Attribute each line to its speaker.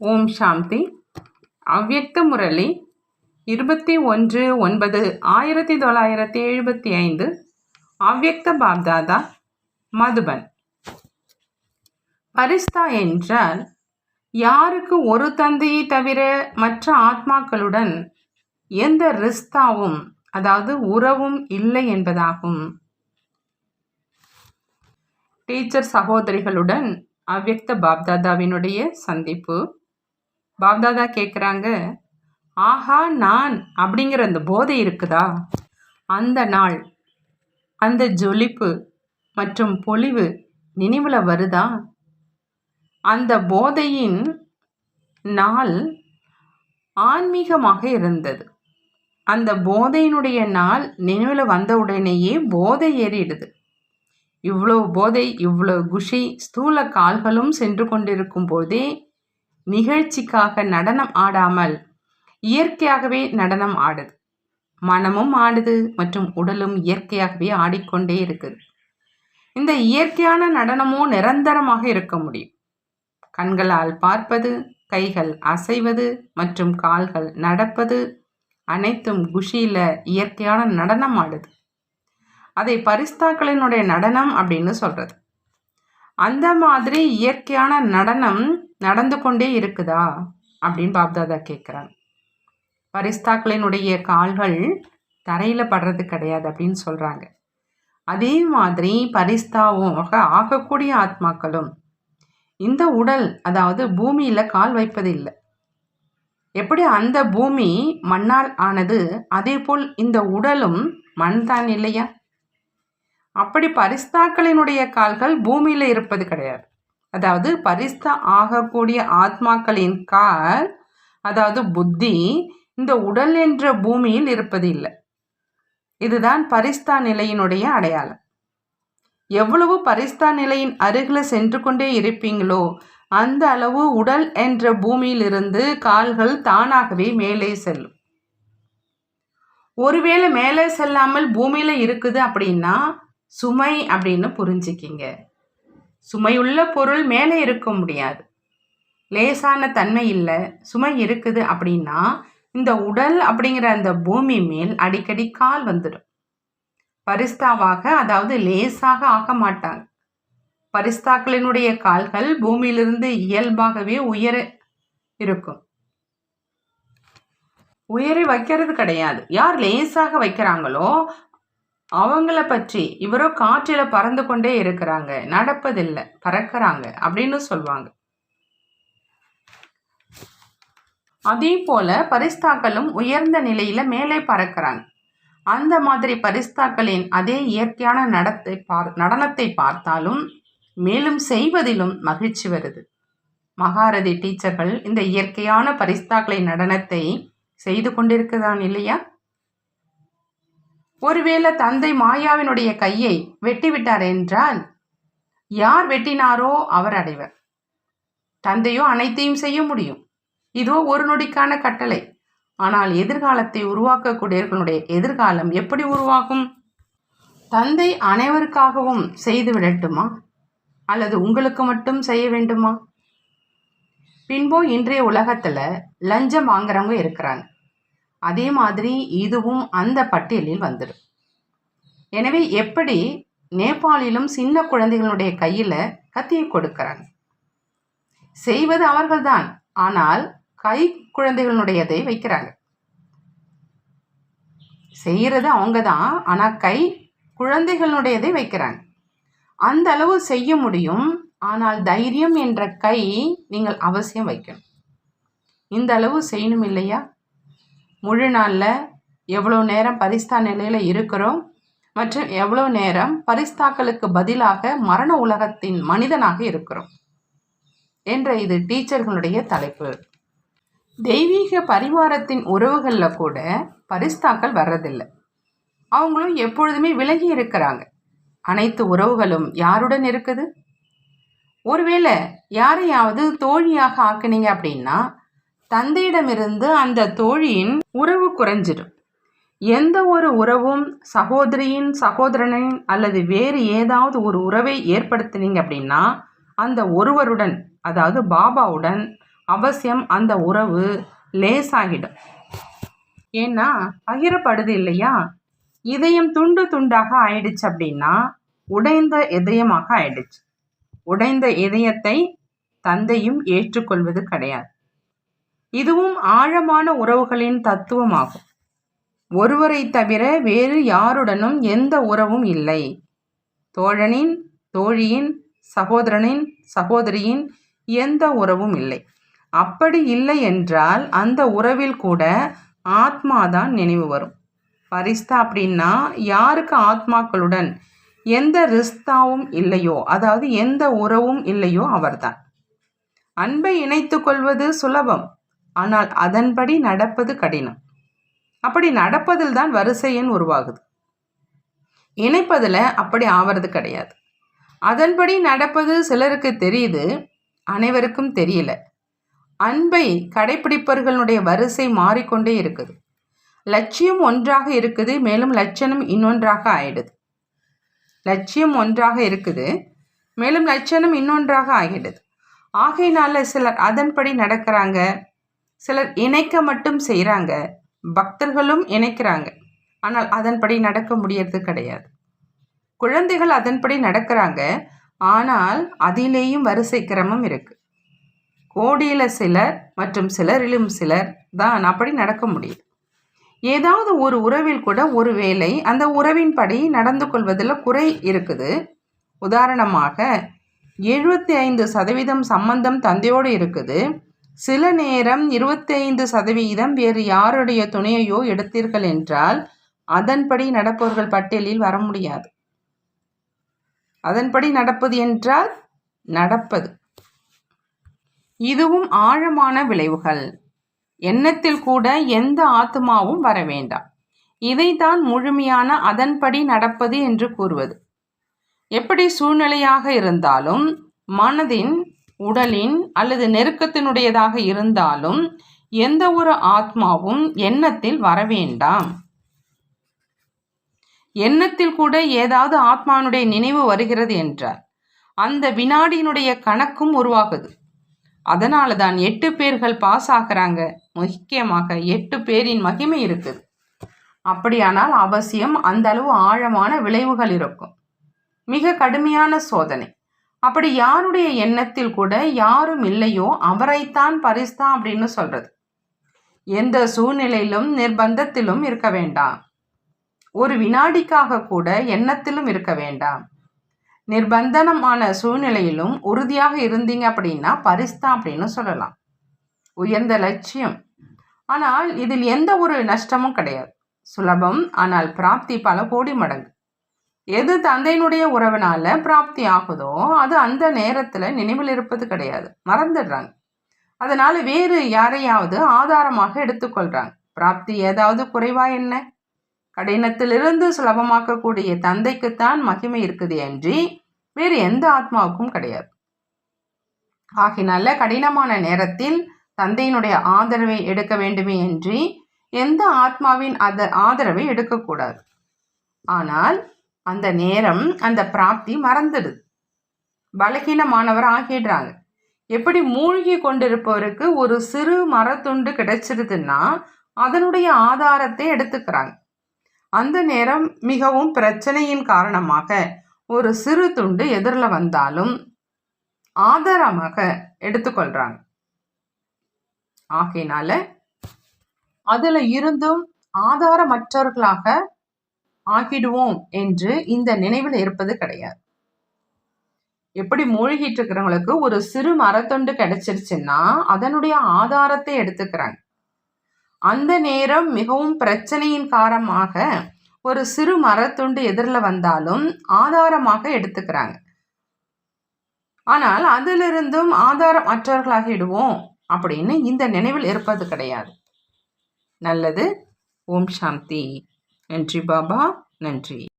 Speaker 1: ஓம் சாந்தி. அவ்யக்த முரளி இருபத்தி ஒன்று ஒன்பது ஆயிரத்தி தொள்ளாயிரத்தி எழுபத்தி ஐந்து. அவ்யக்த பாப்தாதா மதுபன். பரிஸ்தா என்றால் யாருக்கு ஒரு தந்தையை தவிர மற்ற ஆத்மாக்களுடன் எந்த ரிஸ்தாவும் அதாவது உறவும் இல்லை என்பதாகும். டீச்சர் சகோதரிகளுடன் அவ்யக்த பாப்தாதாவினுடைய சந்திப்பு. பாப்தாதா கேட்குறாங்க ஆஹா நான் அப்படிங்கிற அந்த போதை இருக்குதா? அந்த நாள் அந்த ஜொலிப்பு மற்றும் பொலிவு நினைவில் வருதா? அந்த போதையின் நாள் ஆன்மீகமாக இருந்தது. அந்த போதையினுடைய நாள் நினைவில் வந்தவுடனேயே போதை ஏறிடுது. இவ்வளோ போதை இவ்வளோ குஷி ஸ்தூல கால்களும் சென்று கொண்டிருக்கும் போதே நிகழ்ச்சிக்காக நடனம் ஆடாமல் இயற்கையாகவே நடனம் ஆடுது. மனமும் ஆடுது மற்றும் உடலும் இயற்கையாகவே ஆடிக்கொண்டே இருக்குது. இந்த இயற்கையான நடனமும் நிரந்தரமாக இருக்க முடியும். கண்களால் பார்ப்பது கைகள் அசைவது மற்றும் கால்கள் நடப்பது அனைத்தும் குஷியில் இயற்கையான நடனம் ஆடுது. அதை பரிஸ்தாக்களினுடைய நடனம் அப்படின்னு சொல்கிறது அந்த மாதிரி இயற்கையான நடனம் நடந்து கொண்டே இருக்குதா? அப்படின்னு பாப்தாதா கேட்குறாங்க பரிஸ்தாக்களினுடைய கால்கள் தரையில் படுறது கிடையாது அப்படின்னு சொல்கிறாங்க அதே மாதிரி பரிஸ்தாவும் ஆகக்கூடிய ஆத்மாக்களும் இந்த உடல் அதாவது பூமியில் கால் வைப்பதில்லை எப்படி அந்த பூமி மண்ணால் ஆனது அதே போல் இந்த உடலும் மண் தான் இல்லையா? அப்படி பரிஸ்தாக்களினுடைய கால்கள் பூமியில் இருப்பது கிடையாது. அதாவது பரிஸ்தா ஆகக்கூடிய ஆத்மாக்களின் கால் அதாவது புத்தி இந்த உடல் என்ற பூமியில் இருப்பது இல்லை இதுதான் பரிஸ்தா நிலையினுடைய அடையாளம். எவ்வளவு பரிஸ்தா நிலையின் அருகில் சென்று கொண்டே இருப்பீங்களோ அந்த அளவு உடல் என்ற பூமியிலிருந்து கால்கள் தானாகவே மேலே செல்லும். ஒருவேளை மேலே செல்லாமல் பூமியில் இருக்குது அப்படின்னா சுமை அப்படின்னு புரிஞ்சுக்கிங்க. சுமையுள்ள பொருள் மேலே இருக்க முடியாது. லேசான தன்மை இல்லை சுமை இருக்குது அப்படின்னா இந்த உடல் அப்படிங்கிற அந்த பூமி மேல் அடிக்கடி கால் வந்துடும். பரிஸ்தாவாக அதாவது லேசாக ஆக மாட்டாங்க. பரிஸ்தாக்களினுடைய கால்கள் பூமியிலிருந்து இயல்பாகவே உயர இருக்கும். உயரி வைக்கிறது கிடையாது. யார் லேசாக வைக்கிறாங்களோ அவங்கள பற்றி இவரோ காற்றில் பறந்து கொண்டே இருக்கிறாங்க. நடப்பதில்லை. பறக்கிறாங்க. அப்படின்னு சொல்லுவாங்க அதே போல பரிஸ்தாக்களும் உயர்ந்த நிலையில மேலே பறக்கிறாங்க. அந்த மாதிரி பரிஸ்தாக்களின் அதே இயற்கையான நடத்தை பார் நடனத்தை பார்த்தாலும் மேலும் செய்வதிலும் மகிழ்ச்சி வருது. மகாரதி டீச்சர்கள் இந்த இயற்கையான பரிஸ்தாக்களின் நடனத்தை செய்து கொண்டிருக்குதான் இல்லையா? ஒருவேளை தந்தை மாயாவினுடைய கையை வெட்டிவிட்டார் என்றால் யார் வெட்டினாரோ அவர் அடைவர். தந்தையோ அனைத்தையும் செய்ய முடியும். இதோ ஒரு நொடிக்கான கட்டளை. ஆனால் எதிர்காலத்தை உருவாக்கக்கூடியவர்களுடைய எதிர்காலம் எப்படி உருவாகும்? தந்தை அனைவருக்காகவும் செய்து விடட்டுமா? அல்லது உங்களுக்கு மட்டும் செய்ய வேண்டுமா? பின்போ இன்றைய உலகத்தில் லஞ்சம் வாங்குறவங்க இருக்கிறாங்க. அதே மாதிரி இதுவும் அந்த பட்டியலில் வந்துடும். எனவே எப்படி நேபாளிலும் சின்ன குழந்தைகளுடைய கையில் கத்தியை கொடுக்கிறாங்க செய்வது அவர்கள்தான் ஆனால் கை குழந்தைகளுடையதை வைக்கிறாங்க. செய்கிறது அவங்க தான் ஆனால் கை குழந்தைகளுடையதை வைக்கிறாங்க. அந்த அளவு செய்ய முடியும் ஆனால் தைரியம் என்ற கை நீங்கள் அவசியம் வைக்கணும். இந்த அளவு செய்யணும் இல்லையா? முழு நாளில் எவ்வளோ நேரம் பரிஸ்தா நிலையில் இருக்கிறோம் மற்றும் எவ்வளோ நேரம் பரிஸ்தாக்களுக்கு பதிலாக மரண உலகத்தின் மனிதனாக இருக்கிறோம் என்ற இது டீச்சர்களுடைய தலைப்பு. தெய்வீக பரிவாரத்தின் உறவுகளில் கூட பரிஸ்தாக்கள் வர்றதில்லை. அவங்களும் எப்பொழுதுமே விலகி இருக்கிறாங்க. அனைத்து உறவுகளும் யாருடன் இருக்குது? ஒருவேளை யாரையாவது தோழியாக ஆக்குனீங்க அப்படின்னா தந்தையிடமிருந்து அந்த தோழியின் உறவு குறைஞ்சிடும். எந்த ஒரு உறவும் சகோதரியின் சகோதரனின் அல்லது வேறு ஏதாவது ஒரு உறவை ஏற்படுத்தினீங்க அப்படின்னா அந்த ஒருவருடன் அதாவது பாபாவுடன் அவசியம் அந்த உறவு லேசாகிடும். ஏன்னா பகிரப்படுது இல்லையா? இதயம் துண்டு துண்டாக ஆயிடுச்சு அப்படின்னா உடைந்த இதயமாக ஆயிடுச்சு. உடைந்த இதயத்தை தந்தையும் ஏற்றுக்கொள்வது கிடையாது. இதுவும் ஆழமான உறவுகளின் தத்துவமாகும். ஒருவரை தவிர வேறு யாருடனும் எந்த உறவும் இல்லை. தோழனின் தோழியின் சகோதரனின் சகோதரியின் எந்த உறவும் இல்லை. அப்படி இல்லை என்றால் அந்த உறவில் கூட ஆத்மாதான் நினைவு வரும். பரிஸ்தா அப்படின்னா யாருக்கு ஆத்மாக்களுடன் எந்த ரிஸ்தாவும் இல்லையோ அதாவது எந்த உறவும் இல்லையோ அவர்தான். அன்பை இணைத்து கொள்வது சுலபம். ஆனால் அதன்படி நடப்பது கடினம். அப்படி நடப்பதில் தான் வரிசை எண் உருவாகுது. இணைப்பதில் அப்படி ஆவறது கிடையாது. அதன்படி நடப்பது சிலருக்கு தெரியுது அனைவருக்கும் தெரியல. அன்பை கடைபிடிப்பவர்களுடைய வரிசை மாறிக்கொண்டே இருக்குது. லட்சியம் ஒன்றாக இருக்குது மேலும் லட்சணம் இன்னொன்றாக ஆயிடுது. லட்சியம் ஒன்றாக இருக்குது மேலும் லட்சணம் இன்னொன்றாக ஆகிடுது. ஆகையினால சிலர் அதன்படி நடக்கிறாங்க சிலர் இணைக்க மட்டும் செய்கிறாங்க பக்தர்களும் இணைக்கிறாங்க. ஆனால் அதன்படி நடக்க முடியறது கிடையாது. குழந்தைகள் அதன்படி நடக்கிறாங்க. ஆனால் அதிலேயும் வரிசை கிரமம் இருக்கு. கோடியில் சிலர் மற்றும் சிலரிலும் சிலர் தான் அப்படி நடக்க முடியும் ஏதாவது ஒரு உறவில் கூட ஒரு வேளை அந்த உறவின்படி நடந்து கொள்வதில் குறை இருக்குது. உதாரணமாக எழுபத்தி ஐந்து சதவீதம் சம்பந்தம் தந்தையோடு இருக்குது. சில நேரம் இருபத்தைந்து சதவீதம் வேறு யாருடைய துணையையோ எடுத்தீர்கள் என்றால் அதன்படி நடப்பவர்கள் பட்டியலில் வர முடியாது. அதன்படி நடப்பது என்றால் நடப்பது. இதுவும் ஆழமான விளைவுகள். எண்ணத்தில் கூட எந்த ஆத்மாவும் வர வேண்டாம். இதைத்தான் முழுமையான அதன்படி நடப்பது என்று கூறுவது. எப்படி சூழ்நிலையாக இருந்தாலும் மனதின் உடலின் அல்லது நெருக்கத்தினுடையதாக இருந்தாலும் எந்த ஒரு ஆத்மாவும் எண்ணத்தில் வரவேண்டாம் எண்ணத்தில் கூட ஏதாவது ஆத்மானுடைய நினைவு வருகிறது என்றார் அந்த வினாடியினுடைய கணக்கும் உருவாகுது. அதனால தான் எட்டு பேர்கள் பாஸ் ஆகிறாங்க. முக்கியமாக எட்டு பேரின் மகிமை இருக்குது. அப்படியானால் அவசியம் அந்த அளவு ஆழமான விளைவுகள் இருக்கும். மிக கடுமையான சோதனை. அப்படி யாருடைய எண்ணத்தில் கூட யாரும் இல்லையோ அவரைத்தான் பரிஸ்தா அப்படின்னு சொல்றது. எந்த சூழ்நிலையிலும் நிர்பந்தத்திலும் இருக்க வேண்டாம். ஒரு வினாடிக்காக கூட எண்ணத்திலும் இருக்க வேண்டாம். நிர்பந்தனமான சூழ்நிலையிலும் உறுதியாக இருந்தீங்க அப்படின்னா பரிஸ்தா அப்படின்னு சொல்லலாம். உயர்ந்த லட்சியம். ஆனால் இதில் எந்த ஒரு நஷ்டமும் கிடையாது. சுலபம் ஆனால் பிராப்தி பல கோடி மடங்கு. எது தந்தையினுடைய உறவினால பிராப்தி ஆகுதோ அது அந்த நேரத்தில் நினைவில் இருப்பது கிடையாது. மறந்துடுறாங்க. அதனால வேறு யாரையாவது ஆதாரமாக எடுத்துக்கொள்றாங்க. பிராப்தி ஏதாவது குறைவா என்ன? கடினத்திலிருந்து சுலபமாக்கக்கூடிய தந்தைக்குத்தான் மகிமை இருக்குது என்று வேறு எந்த ஆத்மாவுக்கும் கிடையாது. ஆகினால கடினமான நேரத்தில் தந்தையினுடைய ஆதரவை எடுக்க வேண்டுமே என்று எந்த ஆத்மாவின் அத ஆதரவை எடுக்கக்கூடாது. ஆனால் அந்த நேரம் அந்த பிராப்தி மறந்துடுது பலகீனமானவர் ஆகிடுறாங்க எப்படி மூழ்கி கொண்டிருப்பவருக்கு ஒரு சிறு மரத்துண்டு கிடைச்சிருதுன்னா அதனுடைய ஆதாரத்தை எடுத்துக்கிறாங்க. அந்த நேரம் மிகவும் பிரச்சனையின் காரணமாக ஒரு சிறு துண்டு எதிரில் வந்தாலும் ஆதாரமாக எடுத்துக்கொள்கிறாங்க ஆகையினால அதில் இருந்தும் ஆதாரமற்றவர்களாக ஆகிடுவோம் என்று இந்த நினைவில் இருப்பது கிடையாது. எப்படி மூழ்கிட்டு இருக்கிறவங்களுக்கு ஒரு சிறு மரத்தொண்டு கிடைச்சிருச்சுன்னா அதனுடைய ஆதாரத்தை எடுத்துக்கிறாங்க. அந்த நேரம் மிகவும் பிரச்சனையின் காரணமாக ஒரு சிறு மரத்துண்டு எதிரில் வந்தாலும் ஆதாரமாக எடுத்துக்கிறாங்க. ஆனால் அதிலிருந்தும் ஆதாரம் அற்றவர்களாகிடுவோம் அப்படின்னு இந்த நினைவில் இருப்பது கிடையாது. நல்லது. ஓம் சாந்தி. நன்றி பாபா நன்றி.